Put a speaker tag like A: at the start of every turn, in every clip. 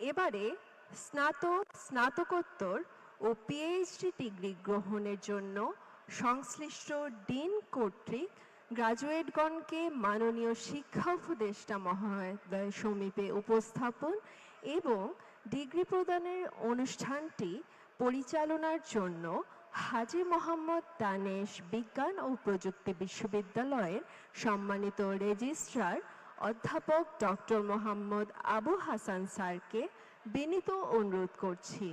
A: এবারে স্নাতক, স্নাতকোত্তর ও পিএইচডি ডিগ্রি গ্রহণের জন্য সংশ্লিষ্ট ডিন কর্তৃক গ্রাজুয়েটগণকে মাননীয় শিক্ষা উপদেষ্টা মহোদয় সমীপে উপস্থাপন এবং ডিগ্রি প্রদানের অনুষ্ঠানটি পরিচালনার জন্য হাজী মোহাম্মদ দানেশ বিজ্ঞান ও প্রযুক্তি বিশ্ববিদ্যালয়ের সম্মানিত রেজিস্ট্রার অধ্যাপক ডক্টর মোহাম্মদ আবু হাসান স্যারকে বিনীত অনুরোধ করছি।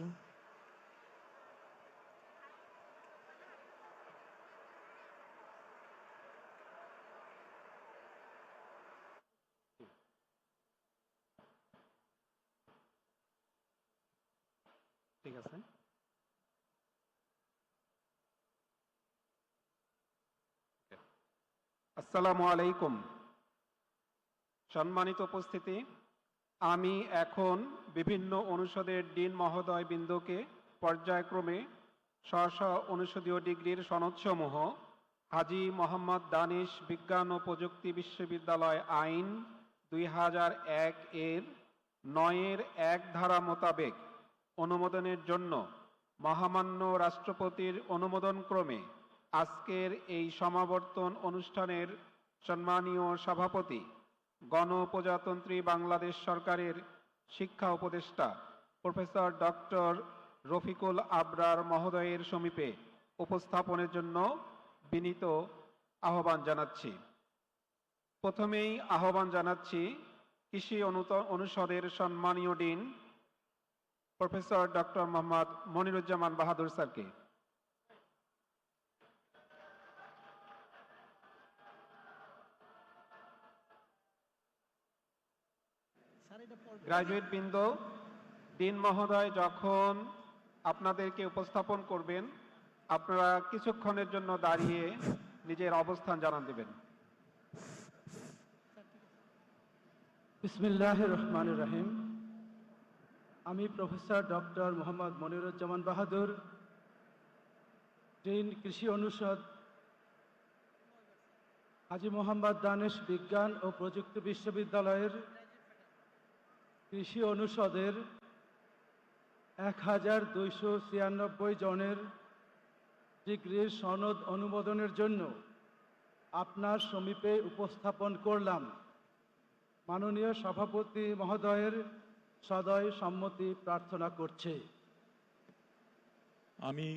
B: ঠিক আছে। আসসালামু আলাইকুম। সম্মানিত উপস্থিতি, আমি এখন বিভিন্ন অনুষদের ডিন মহোদয় বিন্দুকে পর্যায়ক্রমে স্ব অনুষদীয় ডিগ্রির সনদসমূহ, হাজি মোহাম্মদ দানিশ বিজ্ঞান ও প্রযুক্তি বিশ্ববিদ্যালয় আইন দুই হাজার এক এর নয়ের এক ধারা মোতাবেক অনুমোদনের জন্য মহামান্য রাষ্ট্রপতির অনুমোদন ক্রমে আজকের এই সমাবর্তন অনুষ্ঠানের সম্মানীয় সভাপতি গণপ্রজাতন্ত্রী বাংলাদেশ সরকারের শিক্ষা উপদেষ্টা প্রফেসর ডক্টর রফিকুল আবরার মহোদয়ের সমীপে উপস্থাপনের জন্য বিনীত আহ্বান জানাচ্ছি। প্রথমেই আহ্বান জানাচ্ছি কৃষি অনুষদের সম্মানীয় dean professor doctor Mohammad Moniruzzaman Bahadur স্যারকে। গ্রাজুয়েট বৃন্দ ডিন মহোদয় যখন আপনাদেরকে উপস্থাপন করবেন, আপনারা কিছুক্ষণের জন্য দাঁড়িয়ে নিজের অবস্থান জানান দেবেন।
C: বিসমিল্লাহ রহমান রহিম। আমি professor doctor Mohammad Moniruzzaman Bahadur dean কৃষি অনুষদ, হাজি মোহাম্মদ দানেশ বিজ্ঞান ও প্রযুক্তি বিশ্ববিদ্যালয়ের কৃষি অনুষদের এক হাজার দুইশো ছিয়ানব্বই জনের ডিগ্রির সনদ অনুমোদনের জন্য আপনার সমীপে উপস্থাপন করলাম। মাননীয় সভাপতি মহোদয়ের সদয় সম্মতি প্রার্থনা করছে।
D: আমি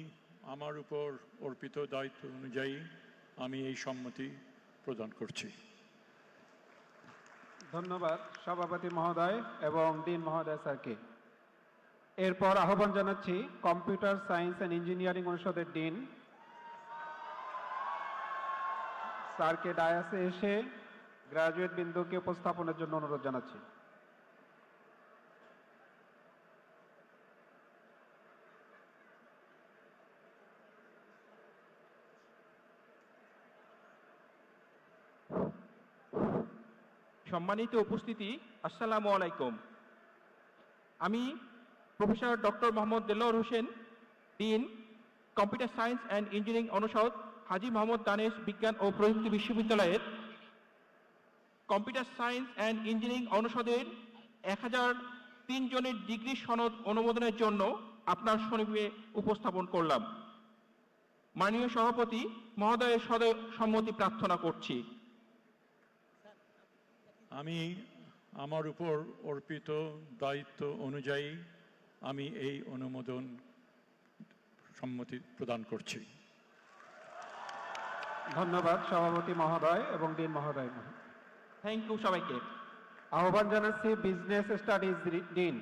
D: আমার উপর অর্পিত দায়িত্ব অনুযায়ী আমি এই সম্মতি প্রদান করছি।
B: ধন্যবাদ সভাপতি মহোদয় এবং ডিন মহোদয় স্যারকে। এরপর আহ্বান জানাচ্ছি কম্পিউটার সায়েন্স অ্যান্ড ইঞ্জিনিয়ারিং অনুষদের ডিন। স্যারকে ডায়াসে এসে গ্রাজুয়েট বিন্দুকে উপস্থাপনের জন্য অনুরোধ জানাচ্ছি।
E: সম্মানিত উপস্থিতি, আসসালামু আলাইকুম। আমি professor doctor Mohammad Delwar Hossain, dean, computer science and engineering অনুষদ, হাজি মোহাম্মদ দানেশ বিজ্ঞান ও প্রযুক্তি বিশ্ববিদ্যালয়ের কম্পিউটার সায়েন্স অ্যান্ড ইঞ্জিনিয়ারিং অনুষদের এক হাজার তিনজনের ডিগ্রি সনদ অনুমোদনের জন্য আপনার সমীপে উপস্থাপন করলাম। মাননীয় সভাপতি, মহোদয়ের সদয় সম্মতি প্রার্থনা করছি।
D: আমি আমার উপর অর্পিত দায়িত্ব অনুযায়ী আমি এই অনুমোদন সম্মতি প্রদান করছি।
B: ধন্যবাদ সভাপতি মহোদয় এবং ডিন মহোদয়।
E: থ্যাংক ইউ সবাইকে।
B: আহ্বান জানাচ্ছি business studies dean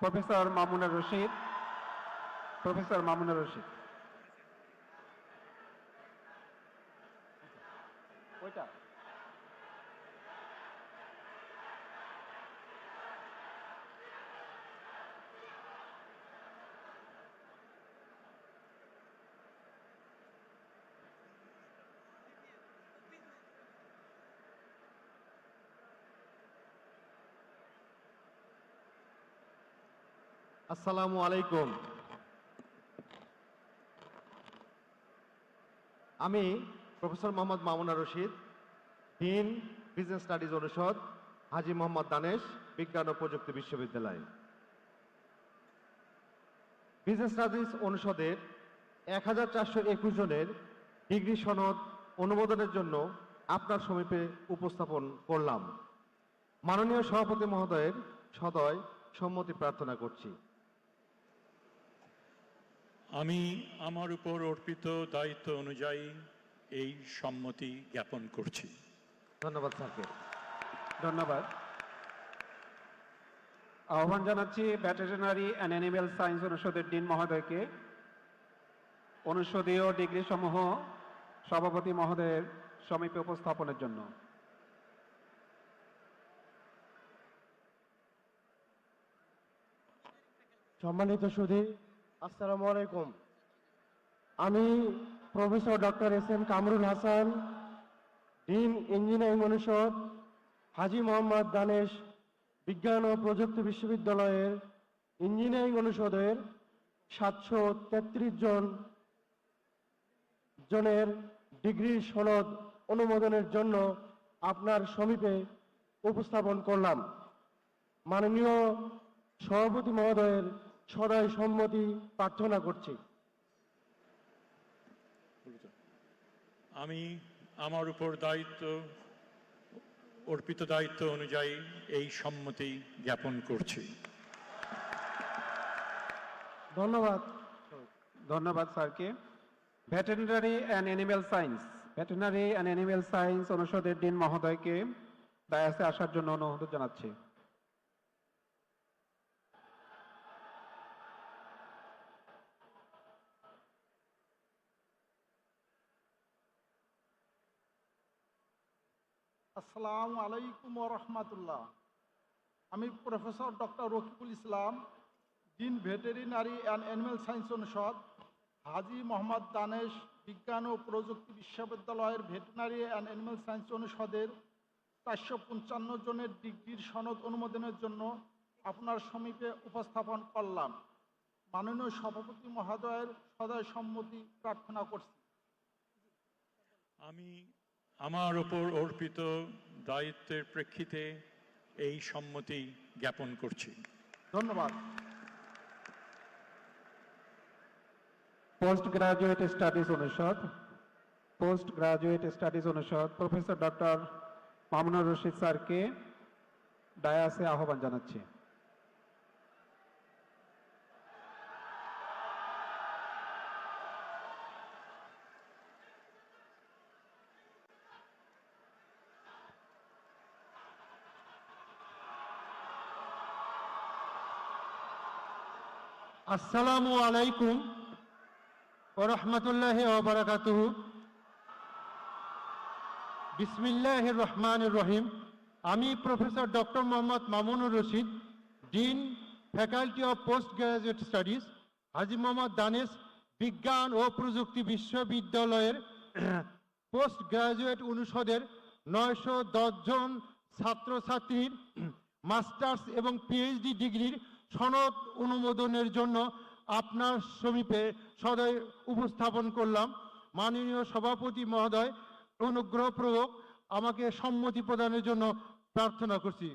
B: professor Mamuna Rashid. Professor Mamuna Rashid. ওইটা।
F: আসসালামু আলাইকুম। আমি professor Mohammad Mamuna Rashid dean business studies অনুষদ, হাজি মোহাম্মদ দানেশ, বিজ্ঞান ও প্রযুক্তি বিশ্ববিদ্যালয়। বিজনেস স্টাডিজ অনুষদের এক হাজার চারশো একুশ জনের ডিগ্রি সনদ অনুমোদনের জন্য আপনার সমীপে উপস্থাপন করলাম। মাননীয় সভাপতি মহোদয়ের সদয় সম্মতি প্রার্থনা করছি।
D: আমি আমার উপর অর্পিত দায়িত্ব অনুযায়ী এই সম্মতি জ্ঞাপন করছি।
F: ধন্যবাদ স্যারকে।
B: ধন্যবাদ। আহ্বান জানাচ্ছি ভেটেরিনারি অ্যান্ড অ্যানিমেল সায়েন্স অনুষদের ডিন মহোদয়কে। অনুষদীয় ডিগ্রি সমূহ সভাপতি মহোদয়ের সমীপে উপস্থাপনের জন্য।
G: সম্মানিত সুধী আসসালামু আলাইকুম। আমি professor doctor S M Kamrul Hasan, dean engineering অনুষদ, হাজি মোহাম্মদ দানেশ, বিজ্ঞান ও প্রযুক্তি বিশ্ববিদ্যালয়ের ইঞ্জিনিয়ারিং অনুষদের সাতশো তেত্রিশ জন জনের ডিগ্রি সনদ অনুমোদনের জন্য আপনার সমীপে উপস্থাপন করলাম। মাননীয় সভাপতি মহোদয়ের সদয় সম্মতি প্রার্থনা করছি।
D: আমি আমার উপর দায়িত্ব অর্পিত দায়িত্ব অনুযায়ী এই সম্মতি জ্ঞাপন করছি।
G: ধন্যবাদ।
B: ধন্যবাদ স্যারকে। Veterinary and animal science veterinary and animal science অনুষদের ডিন মহোদয়কে দায়াসে আসার জন্য অনুরোধ জানাচ্ছি।
H: আসসালামু আলাইকুম রহমতুল্লাহ। আমি professor doctor Rakibul Islam dean veterinary and animal science অনুষদ, হাজি মোহাম্মদ দানেশ, বিজ্ঞান ও প্রযুক্তি বিশ্ববিদ্যালয়ের ভেটেরিনারি অ্যান্ড অ্যানিম্যাল সায়েন্স অনুষদের চারশো পঞ্চান্ন জনের ডিগ্রির সনদ অনুমোদনের জন্য আপনার সমীপে উপস্থাপন করলাম। মাননীয় সভাপতি মহোদয়ের সদয় সম্মতি প্রার্থনা করছি।
D: আমি আমার ওপর অর্পিত দায়িত্বের প্রেক্ষিতে এই সম্মতি জ্ঞাপন করছি।
H: ধন্যবাদ।
B: পোস্ট গ্রাজুয়েট স্টাডিজ অনুষদ পোস্ট গ্রাজুয়েট স্টাডিজ অনুষদ, প্রফেসর ডক্টর মামুনুর রশিদ স্যারকে ডায়াসে আহ্বান জানাচ্ছি।
G: আসসালামু আলাইকুম রহমতুল্লাহ ওবরাকাতুহু বিসমিল্লাহ রহমান রহিম। আমি professor doctor Mohammad Mamunur Rashid, dean, faculty of post graduate studies, Haji Mohammad Danesh, বিজ্ঞান ও প্রযুক্তি বিশ্ববিদ্যালয়ের পোস্ট গ্রাজুয়েট অনুষদের নয়শো জন ছাত্রছাত্রীর মাস্টার্স এবং পিএইচডি ডিগ্রির সনদ অনুমোদনের জন্য আপনার সমীপে সদয় উপস্থাপন করলাম। মাননীয় সভাপতি মহোদয় অনুগ্রহপূর্বক আমাকে সম্মতি প্রদানের জন্য প্রার্থনা করছি।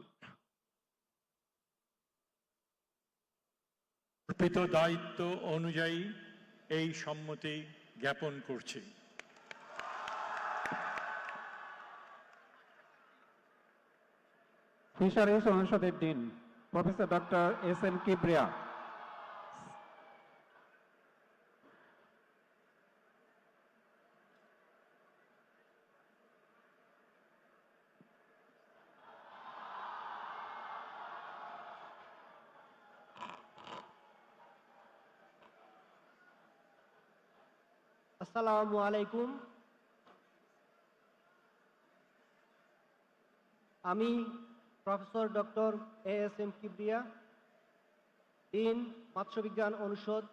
D: অর্পিত দায়িত্ব অনুযায়ী এই সম্মতি জ্ঞাপন করছি।
B: ফিশারিজ অনুষদের dean. Professor doctor S M Kibria.
G: আসসালামু আলাইকুম। আমি professor doctor A S M Kibria, dean, মৎস্যবিজ্ঞান অনুষদ,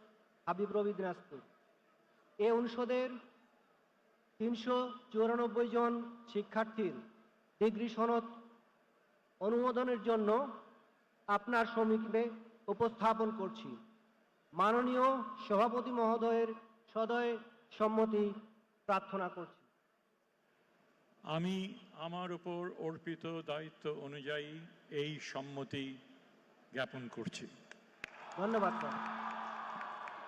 G: হাবিব রবি দিনাজপুর। এ অনুষদের তিনশো চুরানব্বই জন শিক্ষার্থীর ডিগ্রি সনদ অনুমোদনের জন্য আপনার সমীপে উপস্থাপন করছি। মাননীয় সভাপতি মহোদয়ের সদয় সম্মতি প্রার্থনা করছি।
D: আমি আমার উপর অর্পিত দায়িত্ব অনুযায়ী এই সম্মতি জ্ঞাপন করছি।
G: ধন্যবাদ, স্যার।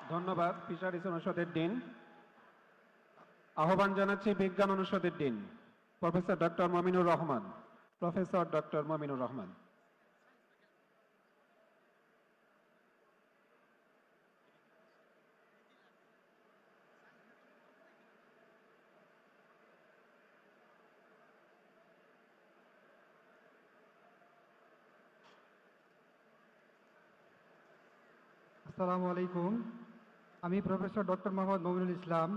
B: ধন্যবাদ, ফিশারিজ অনুষদের ডিন। আহ্বান জানাচ্ছি বিজ্ঞান অনুষদের dean, professor doctor Mominur Rahman. Professor doctor Mominur Rahman.
I: আসসালামু আলাইকুম। আমি professor doctor Mohammad Mominul Islam,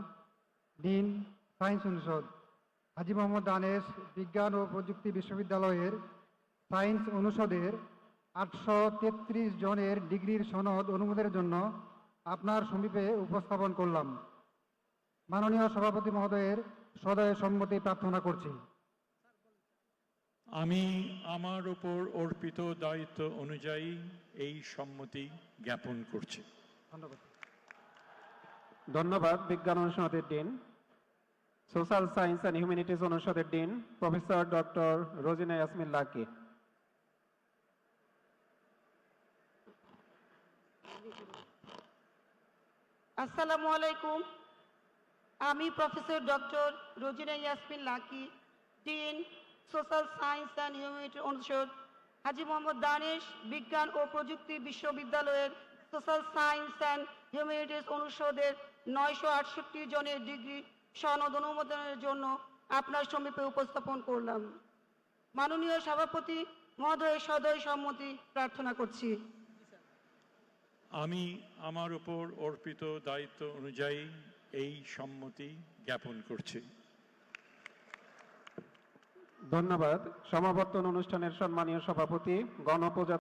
I: dean science অনুষদ। হাজি মোহাম্মদ দানেশ বিজ্ঞান ও প্রযুক্তি বিশ্ববিদ্যালয়ের সায়েন্স অনুষদের আটশো তেত্রিশ জনের ডিগ্রির সনদ অনুমোদনের জন্য আপনার সমীপে উপস্থাপন করলাম। মাননীয় সভাপতি মহোদয়ের সদয় সম্মতি প্রার্থনা করছি।
D: আমি আমার উপর অর্পিত দায়িত্ব অনুযায়ী এই সম্মতি জ্ঞাপন করছি।
I: ধন্যবাদ।
B: ধন্যবাদ বিজ্ঞান অনুষদের dean social science and humanities অনুষদের dean professor doctor Rozina Yasmin Lucky.
J: আসসালামু আলাইকুম। আমি professor doctor Rozina Yasmin Lucky dean social science and humanity অনুষদ হাজি মোহাম্মদ দানেশ বিজ্ঞান ও প্রযুক্তি বিশ্ববিদ্যালয়ের সোশ্যাল সায়েন্স অ্যান্ড হিউম্যানিটিস অনুষদের নয়শো আটষট্টি জনের ডিগ্রি সনদ অনুমোদনের জন্য আপনার সমীপে উপস্থাপন করলাম। মাননীয় সভাপতি মহোদয়ের সদয় সম্মতি প্রার্থনা করছি।
D: আমি আমার উপর অর্পিত দায়িত্ব অনুযায়ী এই সম্মতি জ্ঞাপন করছি।
B: ধন্যবাদ। সমাবর্তন অনুষ্ঠানের সম্মানীয় সভাপতি গণপ্রজা